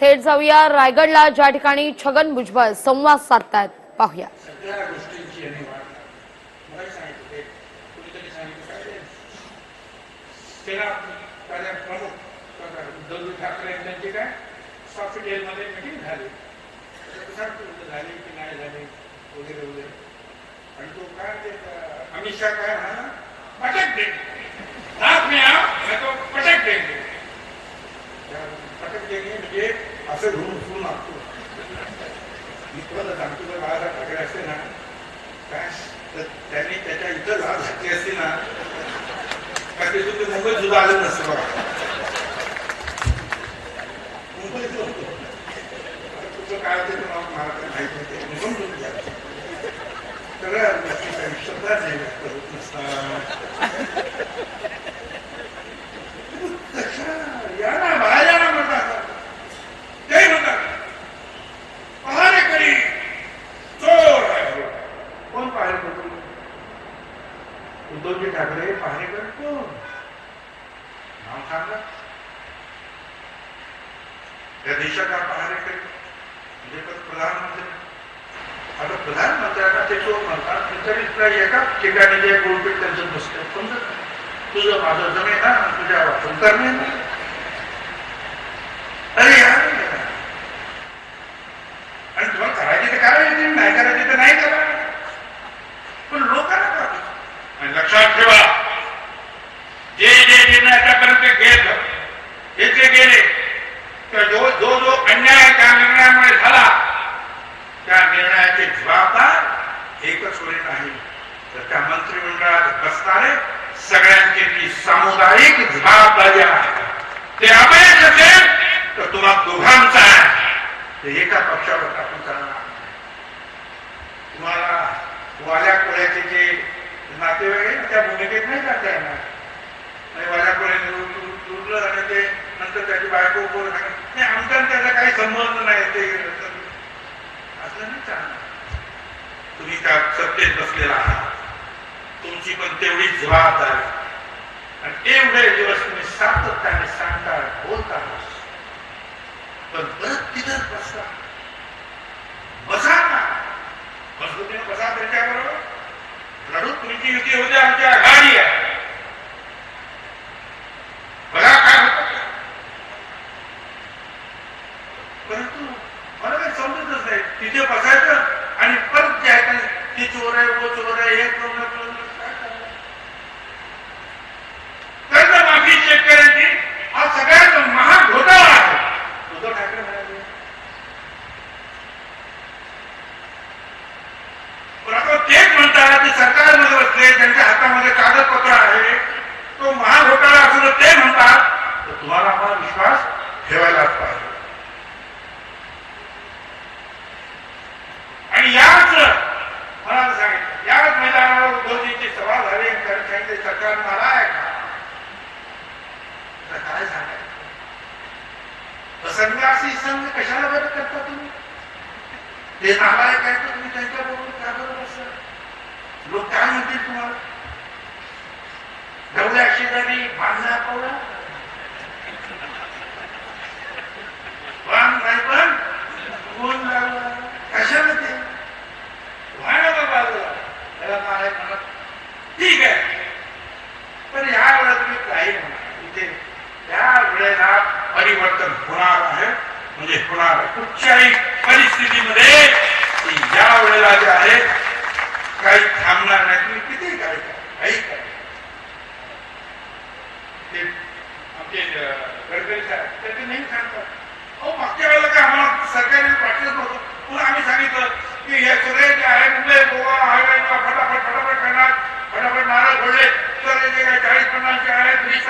थेट जाऊया. रायगडला ज्या ठिकाणी छगन भुजबळ संवाद साधतायत पाहूया. आणि उद्धवजी ठाकरे काय सॉफ्टवेअरमध्ये मिटिंग झाली झाली की नाही झाली वगैरे वगैरे आणि तो काय अमित शहा काय म्हणा पटक भेट हात मी आ मैं तो पटक देंगे त्या पटक देंगे म्हणजे असं धुवून उचलून मागतो मी तुम्हाला बाळाला जर असते ना काय तर त्यांनी त्याच्या इथं लाच घातली असते ना का ते सुद्धा मुंबईत सुद्धा आलं नसतं बघा मुंबईत होतो. तुझं काय होते तुम्हाला मला काही माहीत होते ते समजून घ्या. सगळ्या गोष्टी आयुष्यातला नाही व्यक्त होत नसतात कशा या ना बाहेर या ना म्हणतात ते म्हणतात पहारेकरी चोर आहे कोण पहारेकर उद्धवजी ठाकरे पाहणेकर कोण? नाव सांगा. त्या देशाचा पाहणेकर म्हणजे प्रधानमंत्री. आता प्रधानमंत्र्यांना ते चोर म्हणतात? तरी तुला एका ठिकाणी जे गोलपीठ त्यांचं नसतं समजत तुझं माझं जमीन ना तुझ्या वाचून करणे अरे यार आणि तुम्हाला करायची तर काय नाही करायची तर नाही करा पण लोकांना करा आणि लक्षात ठेवा जे जे ते घेत. हे गेले तर जो जो जो अन्याय त्या निर्णयामुळे झाला त्या निर्णयाचे जबाबदार एकच होणे नाही. तर त्या मंत्रिमंडळात बसणारे सगळ्यांची ती सामुदायिक जबाबदारी आहे ते अपयश असेल तर तुम्हा दोघांचा आहे. ते एका पक्षावर टाकून करणार तुम्हाला वाल्या कोळ्याचे जे नातेवाईक आहे त्या भूमिकेत नाही जाता येणार. आणि वाल्या कोळ्याने उरलं झालं ते नंतर त्याची बायको कोण नाही आमचा आणि त्याचा काही संबंध नाही ते असं नाही चालणार. तुम्ही त्या सत्तेत बसलेला आहात. तुमची पण तेवढीच जबाबदारी आणि एवढे दिवस तुम्ही सातत्याने सांगता बोलता पण परत तिथंच बसता बसा ना मजबूतीने बसा त्याच्याबरोबर लढू तुमची युती होते आमची आघाडी आहे बघा काय होतं ते. परंतु मला काही समजतच नाही तिथे बसायचं आणि परत जे आहे ते, चोर आहे वो चोर आहे हे चोर? कर्जमाफी शेतकऱ्यांची हा सगळ्यात महान घोटाळा आहे. उद्धव ठाकरे म्हणाले तेच म्हणतात ते सरकारमध्ये बसले त्यांच्या हातामध्ये कागदपत्र आहे. तो महाघोटाळा असून ते म्हणतात. तर तुम्हाला आम्हाला विश्वास ठेवायलाच पाहिजे आणि याच मला असं सांगितलं याच मैदानावर उद्धवजींची सभा झाली आणि त्यांनी सांगितले सरकार मला आहे का तर काय सांगायचं प्रसंगाशी कशाला बरं करता तुम्ही? ते नालायक काय तर तुम्ही त्यांच्या बरोबर का बरं बसता लोक काय म्हणतील तुम्हाला? गवल्या शेजारी बांधला पावला कुठच्याही परिस्थितीमध्ये या वेळेला जे आहे. काही थांबणार नाही. तुम्ही किती काय काही आमचे गडकरी नाही सांगतात. अहो मागच्या वेळेला काय आम्हाला आम्ही सांगितलं की हे जे आहे फटाफट फटाफट करणार फटाफट नारळ घडले तर जे काही चाळीस आहेत मी